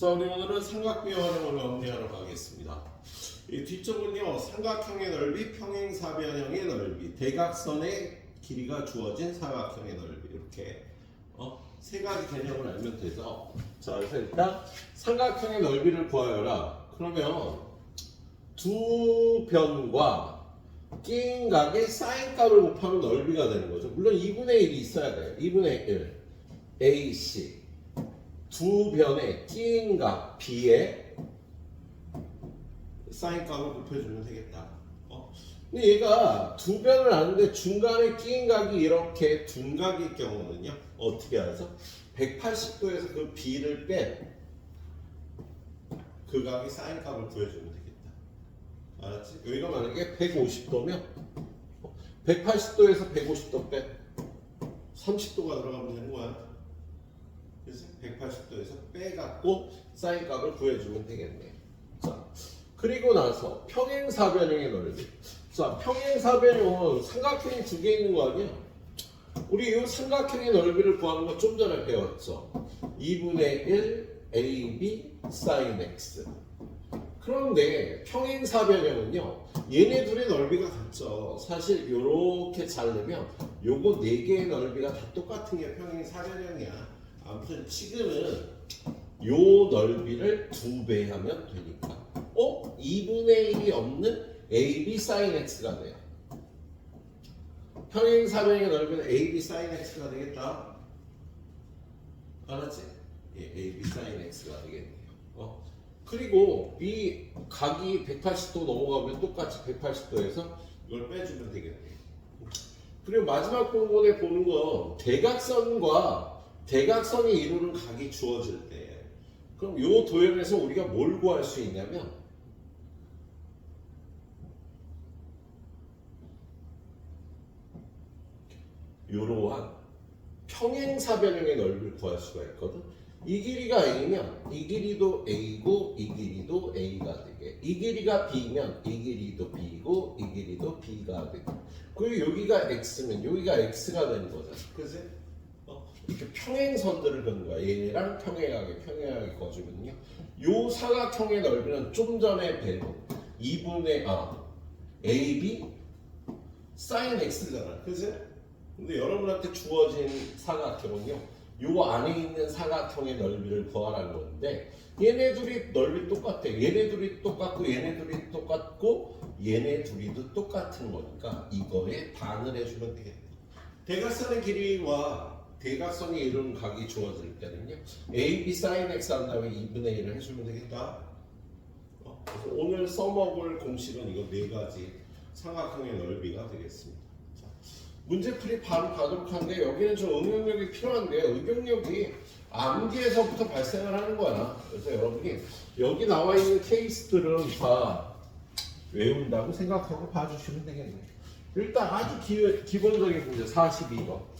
자, 우리 오늘은 삼각비의 활용을 정리하러 가겠습니다. 이 뒤쪽은요, 삼각형의 넓이, 평행사변형의 넓이, 대각선의 길이가 주어진 사각형의 넓이 이렇게 어, 세 가지 개념을 알면 되죠. 자, 그래서 일단 삼각형의 넓이를 구하여라. 그러면 두 변과 끼인 각의 사인 값을 곱하면 넓이가 되는 거죠. 물론 2분의 1이 있어야 돼요. 2분의 1. AC. 두 변의 각 B의 사인 값을 곱해주면 되겠다. 어? 근데 얘가 두 변을 아는데 중간에 끼인 각이 이렇게 둔각일 경우는요. 어떻게 하죠? 180도에서 그 B를 뺀 그 각의 사인 값을 구해주면 되겠다. 알았지? 여기가 만약에 150도면 180도에서 150도 빼 30도가 들어가면 되는 거야. 그래서 180도에서 빼갖고 사인 값을 구해주면 되겠네. 자, 그리고 나서 평행사변형의 넓이. 자, 평행사변형은 삼각형이 두 개 있는 거 아니야? 우리 이 삼각형의 넓이를 구하는 거 좀 전에 배웠죠. 2분의 1 AB sin x. 그런데 평행사변형은요, 얘네 둘의 넓이가 같죠. 사실 이렇게 자르면 요거 네 개의 넓이가 다 똑같은 게 평행사변형이야. 아무튼 지금은 요 넓이를 두 배 하면 되니까. 어? 2분의 1이 없는 AB sin x가 돼요. 평행사변형의 넓이는 AB sin x가 되겠다. 알았지? 예, AB sin x가 되겠네요. 어? 그리고 이 각이 180도 넘어가면 똑같이 180도에서 이걸 빼주면 되겠네요. 그리고 마지막 부분에 보는 건 대각선과 대각선이 이루는 각이 주어질 때 그럼 이 도형에서 우리가 뭘 구할 수 있냐면 이러한 평행사변형의 넓이를 구할 수가 있거든. 이 길이가 A면 이 길이도 A고 이 길이도 A가 되게 이 길이가 B면 이 길이도 B고 이 길이도 B가 되게 그리고 여기가 X면 여기가 X가 되는 거잖아 그지? 어, 이렇게 평행선들을 그는 거야 얘랑 평행하게 평행하게 거주면요 요 사각형의 넓이는 좀 전에 배운 2분의 아 AB sin X잖아 그지? 근데 여러분한테 주어진 사각형은요 요 안에 있는 사각형의 넓이를 구하라는 건데 얘네 둘이 넓이 똑같아. 얘네 둘이 똑같고 얘네 둘이 똑같고 얘네 둘이도 똑같은 거니까 이거에 반을 해주면 되겠다. 대각선의 길이와 대각선이 이루는 각이 주어질 때는요. AB sin x 한 다음에 2분의 1을 해주면 되겠다. 어, 그래서 오늘 써먹을 공식은 이거 네 가지 삼각형의 넓이가 되겠습니다. 자, 문제 풀이 바로 가도록 하는데 여기는 좀 응용력이 필요한데요. 응용력이 암기에서부터 발생을 하는 거야. 그래서 여러분이 여기 나와 있는 케이스들은 다 외운다고 생각하고 봐주시면 되겠네요. 일단 아주 기, 기본적인 문제 42번.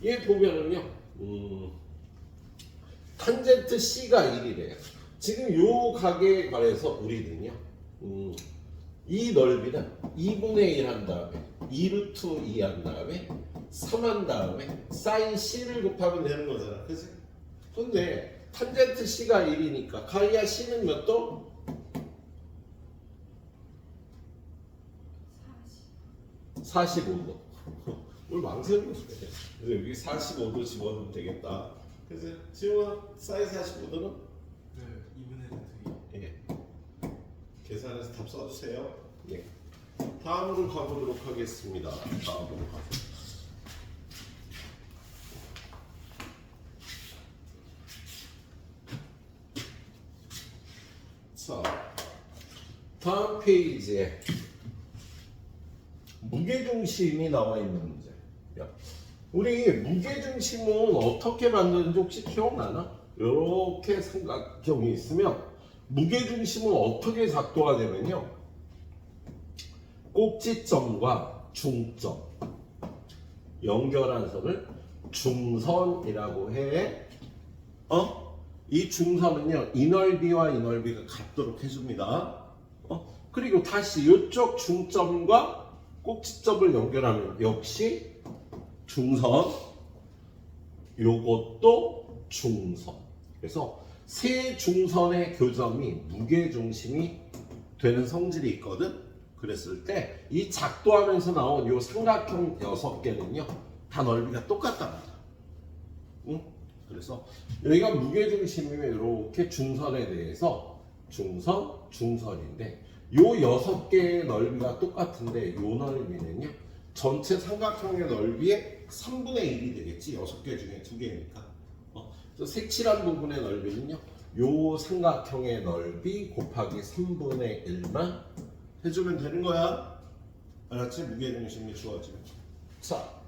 자, 얘 보면은요, 음, 탄젠트 C가 1이래요. 지금 요 각에 관해서 우리는요, 음, 이 넓이는 2분의 1 한 다음에 2루트 2 한 다음에 3 한 다음에 사인 C를 곱하면 되는 거잖아. 그치? 근데 탄젠트 C가 1이니까 가이아 C는 몇 도? 45도. 뭘 망설이고 그래. 그래서 여기 45도 집어넣으면 되겠다. 그래서 지금은 사인 45도는 네, 2분의 1 예. 계산해서 답 써주세요. 예. 다음으로 가보도록 하겠습니다. 다음으로 가. 자, 다음 페이지에 무게중심이 나와 있는 문제. 야, 우리 무게 중심은 어떻게 만드는지 혹시 기억나나? 이렇게 삼각형이 있으면 무게 중심은 어떻게 작도가 되면요. 꼭지점과 중점 연결한 선을 중선이라고 해. 어? 이 중선은요 이 넓이와 이 넓이가 같도록 해줍니다. 어? 그리고 다시 이쪽 중점과 꼭지점을 연결하면 역시 중선. 요것도 중선. 그래서 세 중선의 교점이 무게 중심이 되는 성질이 있거든. 그랬을 때 이 작도하면서 나온 요 삼각형 여섯 개는요 다 넓이가 똑같답니다. 응? 그래서 여기가 무게 중심이면 이렇게 중선에 대해서 중선, 중선인데 요 여섯 개의 넓이가 똑같은데 요 넓이는요 전체 삼각형의 넓이의 3분의 1이 되겠지? 여섯 개 중에 두 개니까. 어, 그래서 색칠한 부분의 넓이는요 요 삼각형의 넓이 곱하기 3분의 1만 해주면 되는 거야. 알았지? 무게중심이 주어지면. 자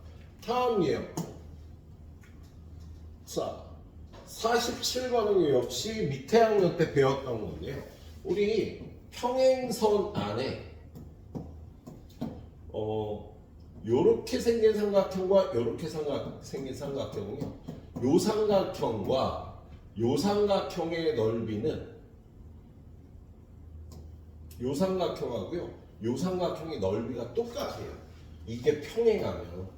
다음 예요. 자 47번은 역시 밑에 학년 때 배웠던 건데요. 우리 평행선 안에 어 요렇게 생긴 삼각형과 요렇게 삼각, 생긴 삼각형은요 요 삼각형과 요 삼각형의 넓이는 요 삼각형하고요 요 삼각형의 넓이가 똑같아요. 이게 평행하면.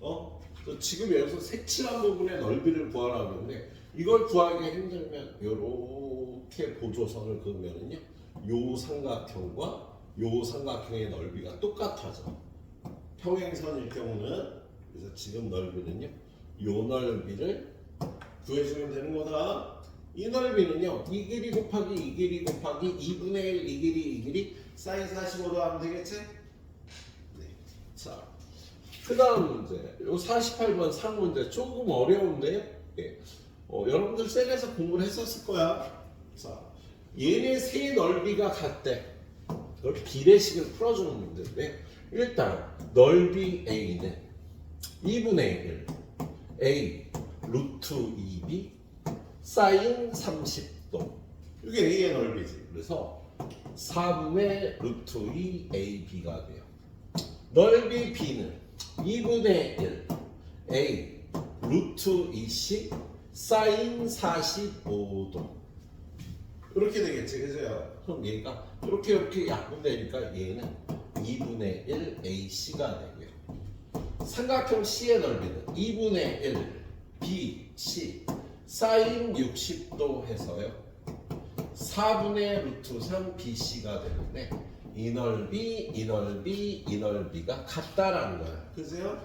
어? 지금 여기서 색칠한 부분의 넓이를 구하라는데 이걸 구하기 힘들면 요렇게 보조선을 그으면은요 요 삼각형과 요 삼각형의 넓이가 똑같아져 평행선일 경우는 그래서 지금 넓이는요 요 넓이를 구해주면 되는 거다 이 넓이는요 이 길이 곱하기 이 길이 곱하기 2분의 1 이 길이 이 길이 사인 45도 하면 되겠지? 네. 자, 그 다음 문제 요 48번 상 문제 조금 어려운데요 예. 어, 여러분들 셀에서 공부를 했었을 거야 자, 얘네 세 넓이가 같대 그걸 비례식을 풀어주는 문제인데 일단 넓이 A는 2분의 1 A 루트 2B 사인 30도. 이게 A의 넓이지. 그래서 4분의 루트 2 AB가 돼요. 넓이 B는 2분의 1 A 루트 2C 사인 45도. 이렇게 되겠지 그죠? 그럼 얘가 이렇게 이렇게 약분되니까 얘는 2분의 1 AC가 되고요. 삼각형 C의 넓이는 2분의 1 BC 사인 60도 해서요. 4분의 루트 3 BC가 되는데 이 넓이, 이 넓이, 이 넓이가 같다라는 거야. 그죠?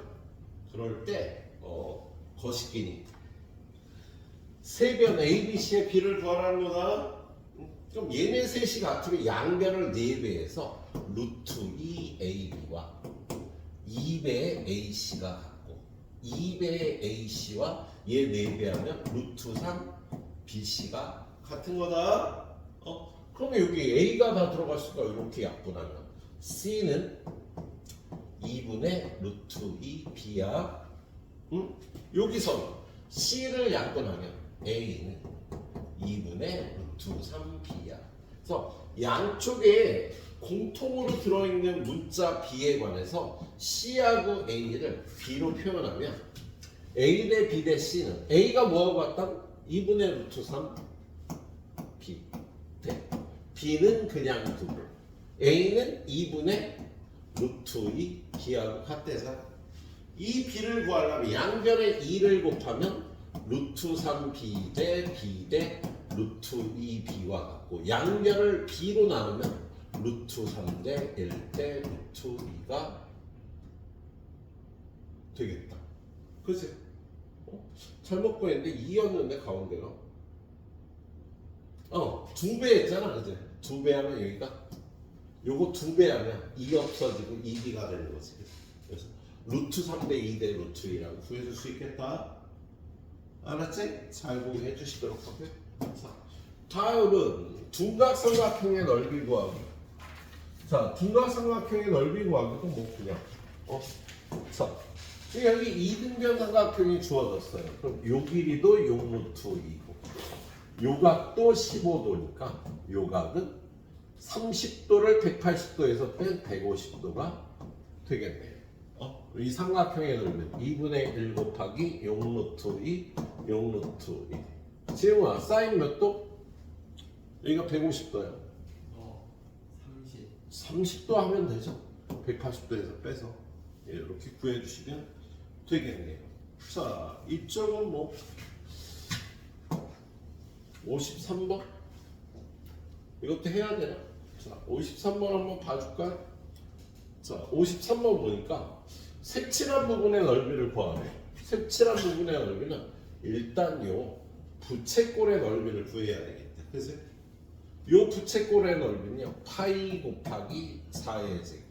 그럴 때 어, 거시끼니 세변 ABC의 B를 구하라는 거다? 음, 그럼 얘네 셋이 같으면 양변을 4배해서 루트 2 AB와 2배의 AC가 같고 2배의 AC와 얘 4배하면 루트 3 BC가 같은 거다 어? 그러면 여기 A가 다 들어갔으니까 이렇게 약분하면 C는 2분의 루트 2 B야 응? 여기서 C를 약분하면 A는 2분의 루트 3B야. 그래서 양쪽에 공통으로 들어있는 문자 B에 관해서 C하고 A를 B로 표현하면 A 대 B 대 C는 A가 뭐하고 같다? 2분의 루트 3 B 대 B는 그냥 두고 A는 2분의 루트 2 B하고 같대서 이 B를 구하려면 양변에 2를 곱하면 루트 3B 대 B 대 루트 2B와 같고 양변을 B로 나누면 루트 3대 1대 루트 2가 되겠다. 그치? 어? 잘못 보였는데 2였는데 가운데가 어, 두 배 했잖아, 그지? 두배 하면 여기가 요거 두 배 하면 2 없어지고 2B가 되는 거지. 그래서 루트 3대 2대 루트 2라고 구해줄 수 있겠다. 알았지? 잘 구해 주시도록 하고요. 자, 다음은 둔각삼각형의 넓이 구하기. 자, 둔각삼각형의 넓이 구하기도 뭐 그냥 어, 자, 지금 여기 이등변 삼각형이 주어졌어요. 그럼 요 길이도 요 루트 2고, 요 각도 15도니까 요 각은 30도를 180도에서 뺀 150도가 되겠네요. 어? 이 삼각형의 넓이는 2분의 1 곱하기 6 루트 2, 6 루트 2. 지금아 사인 몇 도? 여기가 150도야. 어 30. 30도 하면 되죠. 180도에서 빼서 예, 이렇게 구해주시면 되겠네요. 자, 이쪽은 뭐 53번 이것도 해야 되나? 자 53번 한번 봐줄까? 자 53번 보니까 색칠한 부분의 넓이를 구하래 색칠한 부분의 넓이는 일단 요 부채꼴의 넓이를 구해야 되겠다 그지? 요 부채꼴의 넓이는요. 파이 곱하기 4의 제곱.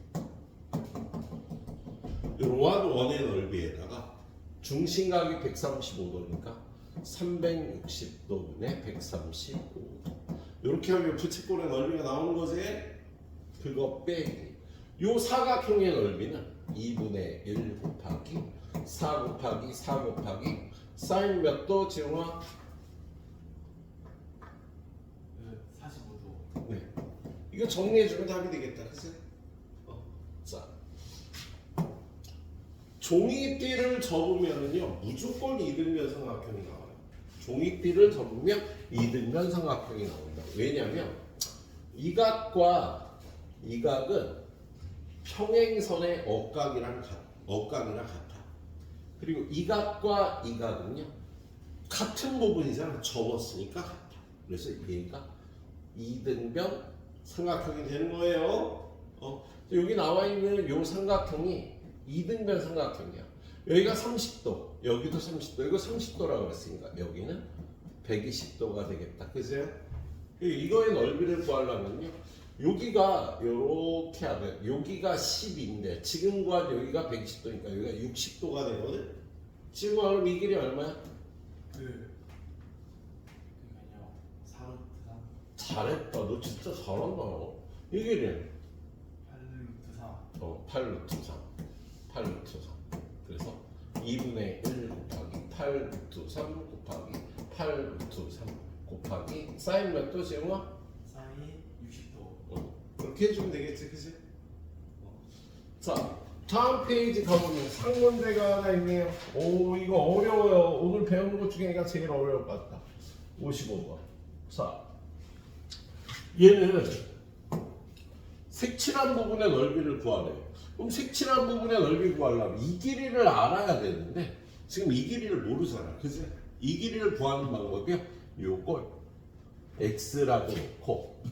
로한 원의 넓이에다가 중심각이 135도니까 360도 분의 135도 이렇게 하면 부채꼴의 넓이가 나오는 거지? 그거 빼기. 요 사각형의 넓이는 2분의 1 곱하기 4 곱하기 4 곱하기 사인 몇도 지용아? 그 45도. 네. 이거 정리해주면 답이 되겠다. 그치? 어. 자. 종이띠를 접으면요 무조건 이등변 삼각형이 나와요. 종이띠를 접으면 이등변 삼각형이 나온다. 왜냐면 이 각과 이 각은 평행선의 억각이랑 같, 억각이랑 같아. 그리고 이 각과 이 각은요 같은 부분이잖아. 접었으니까 같아. 그래서 얘가 이등변 삼각형이 되는 거예요. 어, 여기 나와 있는 요 삼각형이 이등변 삼각형이야. 여기가 30도, 여기도 30도, 이거 30도라고 그랬으니까 여기는 120도가 되겠다. 그죠? 이거의 넓이를 구하려면요. 여기가 요렇게 하면 여기가 10인데 지금 구한 여기가 120도니까 여기가 60도가 되거든. 지금 그럼 이 길이 얼마야? 그 그러니까요. 4루트 3, 잘했다. 너 진짜 잘한다. 이 길이는 8루트 4. 어, 8루트 3. 8루트 3. 그래서 2분의 1 곱하기 8 루트 3 곱하기 8 루트 3 곱하기 사인 몇 도 지용아? 사인 60도. 어, 그렇게 해주면 되겠지, 그지? 어. 자, 다음 페이지 가보면 상문제가 하나 있네요. 오, 이거 어려워요. 오늘 배우는 것 중에 얘가 제일 어려울 것 같다. 55번. 자, 얘는 색칠한 부분의 넓이를 구하래요. 그럼 색칠한 부분의 넓이 구하려면 이 길이를 알아야 되는데 지금 이 길이를 모르잖아. 그지? 이 길이를 구하는 방법이요. 요걸 x라고 놓고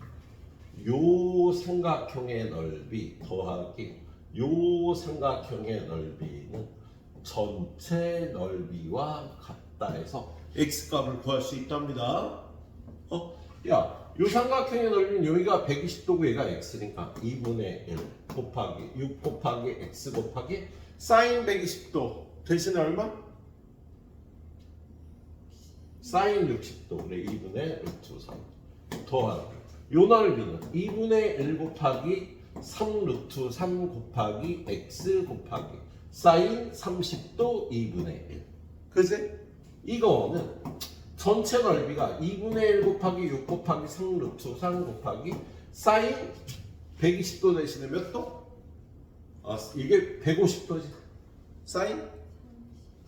요 삼각형의 넓이 더하기 요 삼각형의 넓이는 전체 넓이와 같다 해서 x 값을 구할 수 있답니다. 어? 야, 요 삼각형의 넓이는 여기가 120도고 얘가 x니까 2분의 1 곱하기 6 곱하기 x 곱하기 사인 120도. 대신에 얼마? 사인 60도. 그래 2분의 루트 3 더하기. 요 넓이는 2분의 1 곱하기 3 루트 3 곱하기 x 곱하기 사인 30도 2분의 1 그지? 이거는 전체 넓이가 2분의 1 곱하기 6 곱하기 3 루트 3 곱하기 사인 120도 대신에 몇 도? 아 이게 150도지 사인?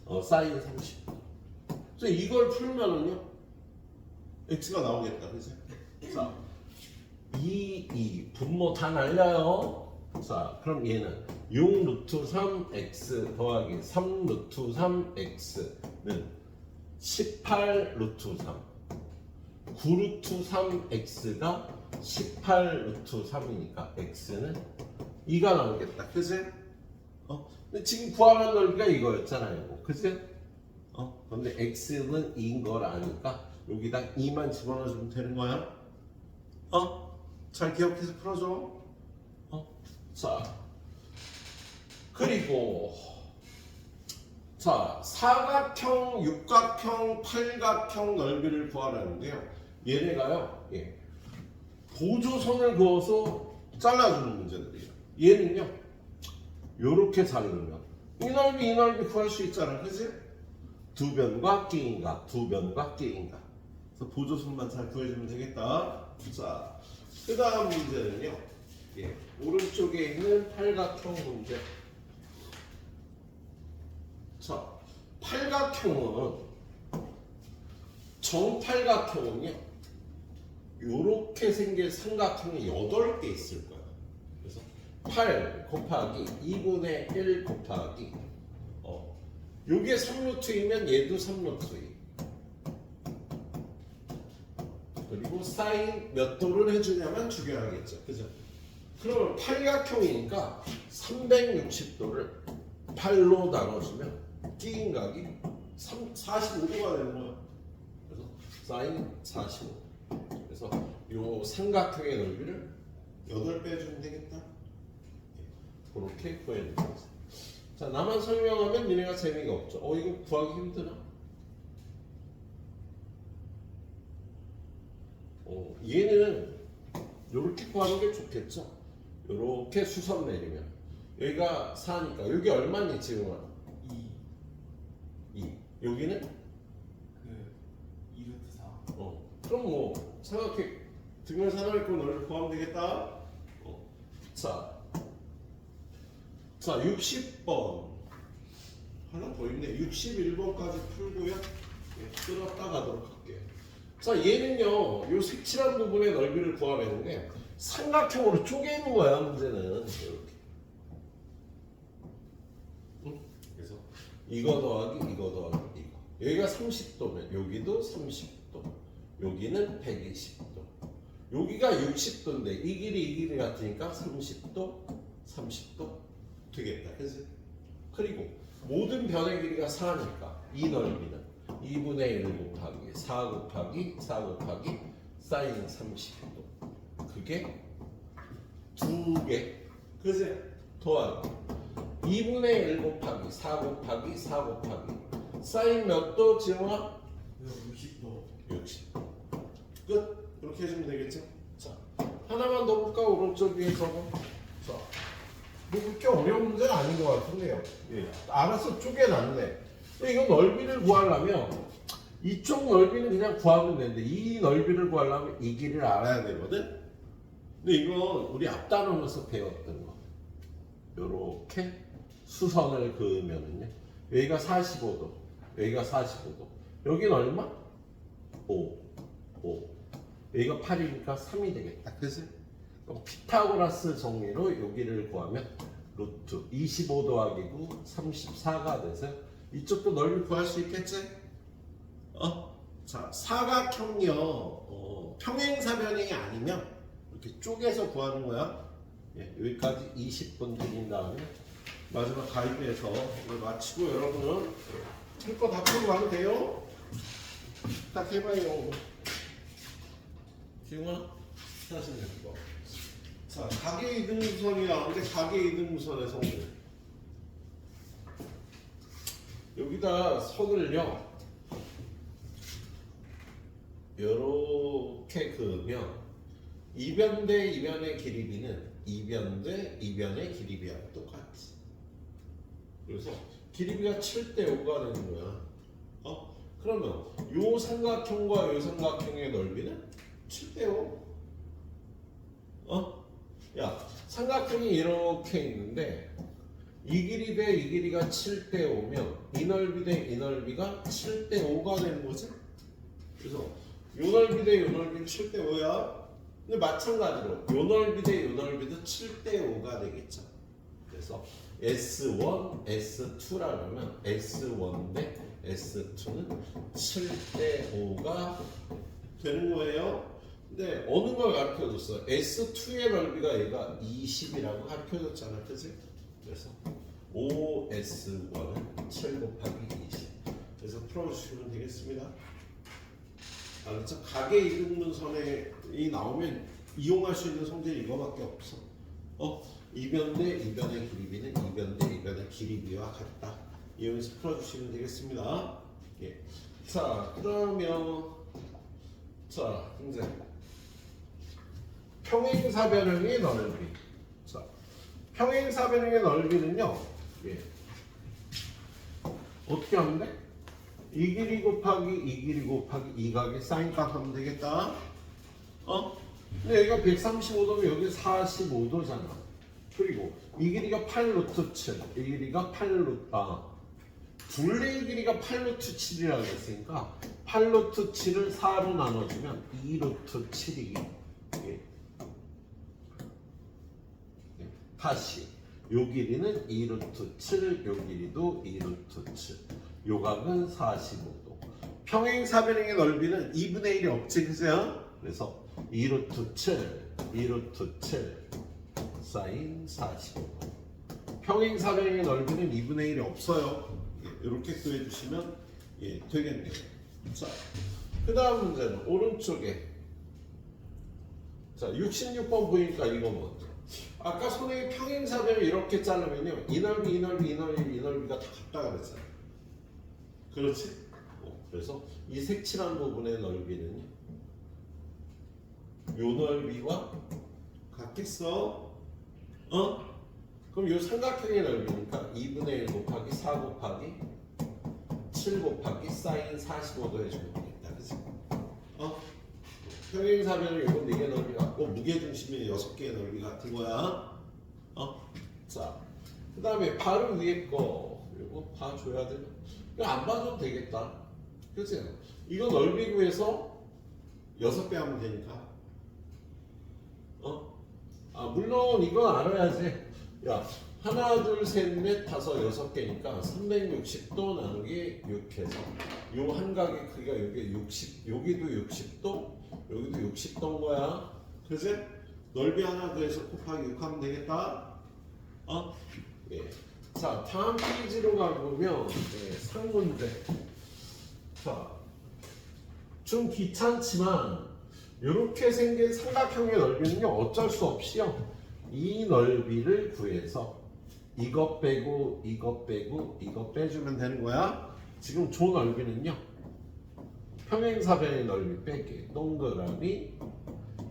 어 사인 30도 그래서 이걸 풀면은요 x가 나오겠다 그지? 자 2, 2 분모 다 날려요 자 그럼 얘는 6 루트 3x 더하기 3 루트 3x는 18 루트 3 9 루트 3x가 18 루트 3이니까 x는 2가 나오겠다 그지? 어? 근데 지금 구하는 넓이가 이거였잖아요 그지? 어? 근데 x는 2인 걸 아니까 여기다 2만 집어넣어주면 되는 거야 어? 잘 기억해서 풀어줘 어? 자 그리고 자, 사각형, 육각형, 팔각형 넓이를 구하라는데요. 얘네가요, 예. 보조선을 그어서 잘라주는 문제들이에요. 얘는요, 요렇게 자르면 이 넓이, 이 넓이 구할 수 있잖아, 그지? 두 변과 끼인가, 두 변과 끼인가. 그래서 보조선만 잘 구해주면 되겠다. 자, 그 다음 문제는요, 예. 오른쪽에 있는 팔각형 문제. 자, 팔각형은 정팔각형은요. 요렇게 생긴 삼각형이 8개 있을 거야. 그래서 8 곱하기 2분의 1 곱하기 어. 요게 3루트이면 얘도 3루트이. 그리고 사인 몇 도를 해주냐만 중요하겠죠. 그죠? 그러면 팔각형이니까 360도를 8로 나눠주면 끼인 각이 3, 45도가 되는 거야. 그래서 사인 45. 그래서 요 삼각형의 넓이를 8배 주면 되겠다. 예, 그렇게 구해주는 거죠. 자, 나만 설명하면 니네가 재미가 없죠. 어, 이거 구하기 힘드나? 어, 얘는 이렇게 구하는 게 좋겠죠. 이렇게 수선 내리면 여기가 4니까 여기 얼마니 지금은? 2 2. 여기는? 그 2루트 4 어. 그럼 뭐 삼각형 등면사나리고 너를 구하면 되겠다. 어. 자, 자 60번 하나 더 있네. 61번까지 풀고요. 예, 끌었다 가도록 할게요. 자 얘는요, 요 색칠한 부분의 넓이를 구하려는데 삼각형으로 쪼개는 거야 문제는 이렇게. 응? 그래서 이거 더하기 이거 더하기 이거. 여기가 30도면 여기도 30도. 여기는 120도. 여기가 60도인데 이 길이 이 길이 같으니까 30도, 30도 되겠다. 그지? 그리고 모든 변의 길이가 4니까 이 넓이는 2분의 1 곱하기 4 곱하기 4 곱하기 사인 30도. 그게 두 개. 그지? 더하기 2분의 1 곱하기 4 곱하기 4 곱하기 사인 몇 도? 그래서 60도 60. 끝. 이렇게 해주면 되겠죠? 자, 하나만 더 볼까? 오른쪽 위에 저거. 자, 뭐 그렇게 어려운 문제는 아닌 것 같은데요. 예. 알아서 쪼개놨네. 이거 넓이를 구하려면 이쪽 넓이는 그냥 구하면 되는데 이 넓이를 구하려면 이 길이를 알아야 되거든? 근데 이건 우리 앞단원에서 배웠던 거. 요렇게 수선을 그으면은요. 여기가 45도, 여기가 45도. 여긴 얼마? 5, 5. 여기가 8이니까 3이 되겠다. 그지? 그럼 피타고라스 정리로 여기를 구하면 루트 25 더하기 9, 34가 돼서 이쪽도 넓이 구할 수 있겠지? 어? 자, 사각형요. 어, 평행사변이 아니면 이렇게 쪼개서 구하는 거야. 예, 여기까지 20분 드린 다음에 마지막 가입해서 오늘 마치고 여러분은 할거 다 풀고 가면 돼요. 딱 해봐요. 기웅아, 사실 해봐. 자, 가계 이등분선이 나오는데 가계 이등분선의 성질. 여기다 선을요. 요렇게 그으면 이변 대 이변의 길이비는 이변 대 이변의 길이비하고 똑같지. 그래서 길이비가 7대 5가 되는 거야. 어? 그러면 요 삼각형과 요 삼각형의 넓이는 7대 5. 어? 야, 삼각형이 이렇게 있는데 이 길이 대 이 길이가 7대 5면 이 넓이 대 이 넓이가 7대 5가 되는 거지. 그래서 요 넓이 대 요 넓이는 7대 5야. 근데 마찬가지로 요 넓이 대 요 넓이도 7대 5가 되겠죠. 그래서 S1, S2라면 S1 대 S2는 7대 5가 되는 거예요. 근데 어느 걸 가르쳐 줬어? S2의 넓이가 얘가 20이라고 가르쳐 줬잖아. 그지? 그래서 OS1은 7 곱하기 20. 그래서 풀어주시면 되겠습니다. 알았죠? 가계 이등분선에 이 나오면 이용할 수 있는 성질이 이거밖에 없어. 어? 이변 대 이변의 길이비는 이변 대 이변의 길이비와 같다. 이용해서 풀어주시면 되겠습니다. 예. 자, 그러면 자, 이제 평행사변형의 넓이. 자, 평행사변형의 넓이는요. 예. 어떻게 하면 돼? 이 길이 곱하기 이 길이 곱하기 이 각의 사인 값 하면 되겠다. 어? 근데 여기가 135도면 여기 45도잖아. 그리고 이 길이가 8루트 7, 이 길이가 8루트 아 둘레의 길이가 8루트 7이라고 했으니까 8루트 7을 4로 나눠주면 2루트 7이 예. 예. 다시 요 길이는 2루트 7, 요 길이도 2루트 7. 요 각은 45도. 평행사변형의 넓이는 2분의 1이 없지 그죠? 그래서 2루트 7, 2루트 7 사인 45. 평행사변의 넓이는 2분의 1이 없어요. 이렇게 구해주시면 예, 되겠네요. 자, 그 다음 문제는 오른쪽에 자, 66번 보니까 이거 뭐 아까 선생님 평행사변을 이렇게 자르면요 이 넓이, 이 넓이, 이 넓이, 이 넓이가 다 같다가 그랬잖아요. 그렇지? 어, 그래서 이 색칠한 부분의 넓이는요 요 넓이와 같겠어? 어? 그럼 요 삼각형의 넓이니까 2분의 1 곱하기 4 곱하기 7 곱하기 사인 45도 해주면 되겠다. 그치? 어? 평행사변을 요건 4개 넓이 같고 무게중심이 6개의 넓이 같은 거야. 어? 자, 그 다음에 바로 위에 거 요거 봐줘야 돼. 이거 안 봐줘도 되겠다. 그치? 이거 넓이 구해서 6배 하면 되니까. 어? 아 물론 이건 알아야지. 야 하나 둘 셋 넷 다섯 여섯 개니까 360도 나누기 6해서 요 한각의 크기가 여기 60 여기도 60도 여기도 60도인 거야. 그지? 넓이 하나 더해서 곱하기 6 하면 되겠다. 어? 예. 자 다음 페이지로 가보면 예, 상문제. 자, 좀 귀찮지만 이렇게 생긴 삼각형의 넓이는요 어쩔 수 없이요. 이 넓이를 구해서 이것 빼고 이것 빼고 이것 빼주면 되는 거야. 지금 조 넓이는요. 평행사변의 넓이 빼기 동그라미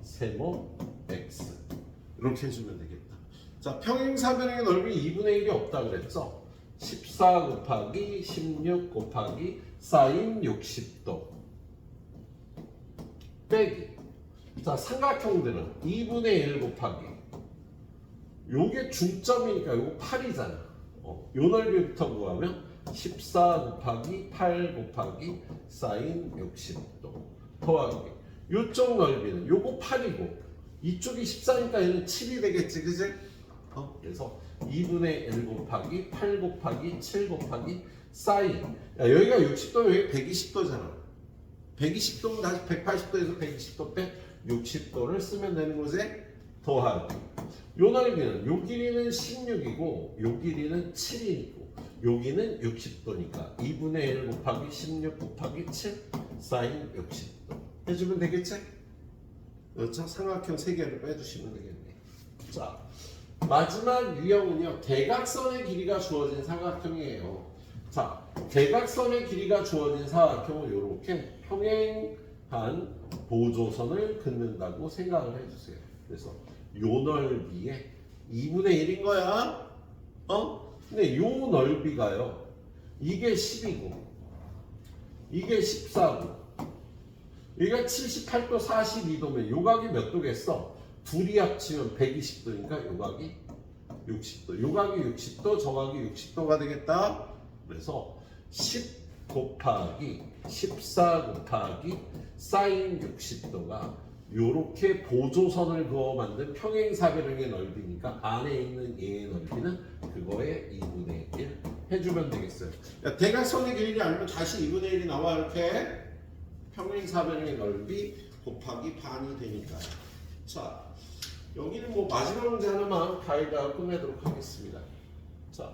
세모 x. 이렇게 해주면 되겠다. 자 평행사변의 넓이 2분의 1이 없다 그랬죠? 14 곱하기 16 곱하기 사인 60도. 빼기 자 삼각형들은 2분의 1 곱하기. 요게 중점이니까 요거 8이잖아. 어, 요 넓이부터 구하면 14 곱하기 8 곱하기 사인 60도. 더하기. 요쪽 넓이는 요거 8이고 이쪽이 14니까 얘는 7이 되겠지 그지? 어? 그래서 2분의 1 곱하기 8 곱하기 7 곱하기 사인. 야, 여기가 60도면 여기 120도잖아. 120도면 다시 180도에서 120도 빼 60도를 쓰면 되는 거지 더하기 요 넓이는 요 길이는 16이고 요 길이는 7이고 여기는 60도니까 2분의 1 곱하기 16 곱하기 7 사인 60도 해주면 되겠지? 그렇죠? 삼각형 3개를 빼주시면 되겠네 자 마지막 유형은요 대각선의 길이가 주어진 삼각형이에요 자 대각선의 길이가 주어진 삼각형은 이렇게 평행한 보조선을 긋는다고 생각을 해주세요 그래서 요 넓이에 2분의 1인 거야 어? 근데 요 넓이가요 이게 10이고 이게 14고 여기가 78도 42도면 요각이 몇 도겠어? 둘이 합치면 120도니까 요각이 60도. 요각이 60도, 저각이 60도가 되겠다. 그래서 10 곱하기 14 곱하기 사인 60도가 요렇게 보조선을 그어 만든 평행사변형의 넓이니까 안에 있는 얘의 넓이는 그거의 2분의 1 해주면 되겠어요. 야, 대각선의 길이 알면 다시 2분의 1이 나와 이렇게 평행사변형의 넓이 곱하기 반이 되니까요. 자, 여기는 뭐 마지막 문제 하나만 가이드하고 끝내도록 하겠습니다. 자,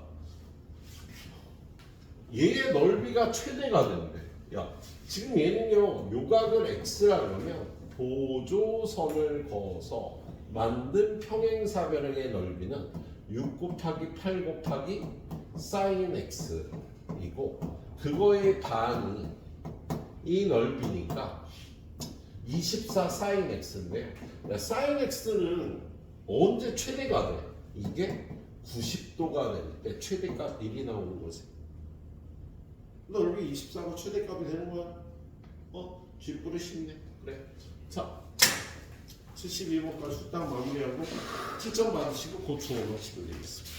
얘의 넓이가 최대가 된대. 야, 지금 얘는요, 요각을 x라 그러면 보조선을 그어서 만든 평행사변형의 넓이는 6 곱하기 8 곱하기 사인 x이고 그거의 반이 이 넓이니까 24 사인 x인데 사인 x는 언제 최대가 돼? 이게 90도가 될 때 최대값 1이 나오는 거지. 넓이 24가 최대값이 되는 거야. 어? 쥐뿔이 쉽네. 그래. 자, 72번까지 딱 마무리하고 7점 받으시고 고충을 하시면 되겠습니다.